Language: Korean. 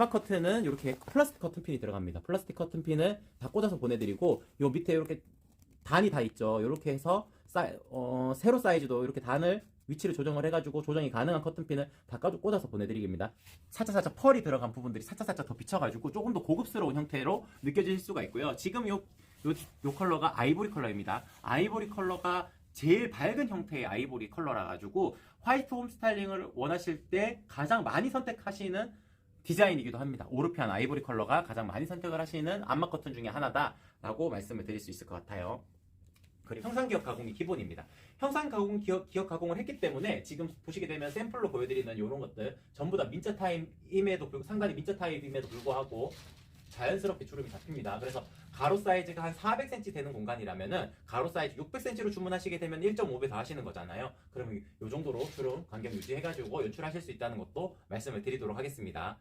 암막 커튼은 이렇게 플라스틱 커튼 핀이 들어갑니다. 플라스틱 커튼 핀을 다 꽂아서 보내드리고 요 밑에 이렇게 단이 다 있죠. 이렇게 해서 사이, 어, 세로 사이즈도 이렇게 단을 위치를 조정을 해가지고 조정이 가능한 커튼핀을 다 까져 꽂아서 보내드리겠습니다. 살짝살짝 펄이 들어간 부분들이 살짝살짝 더 비쳐가지고 조금 더 고급스러운 형태로 느껴질 수가 있고요. 지금 요, 요, 요 컬러가 아이보리 컬러입니다. 아이보리 컬러가 제일 밝은 형태의 아이보리 컬러라 가지고 화이트 홈 스타일링을 원하실 때 가장 많이 선택하시는 디자인이기도 합니다. 오르피안 아이보리 컬러가 가장 많이 선택을 하시는 암막 커튼 중에 하나다라고 말씀을 드릴 수 있을 것 같아요. 그리고 형상 기억 가공이 기본입니다. 형상 가공 기억, 기억 가공을 했기 때문에 지금 보시게 되면 샘플로 보여드리는 이런 것들 전부 다 민자 타임임에도 불구 상당히 민자 타임임에도 불구하고 자연스럽게 주름이 잡힙니다. 그래서 가로 사이즈가 한 400cm 되는 공간이라면은 가로 사이즈 600cm로 주문하시게 되면 1.5배 더 하시는 거잖아요. 그러면 이 정도로 주름 간격 유지해가지고 연출하실 수 있다는 것도 말씀을 드리도록 하겠습니다.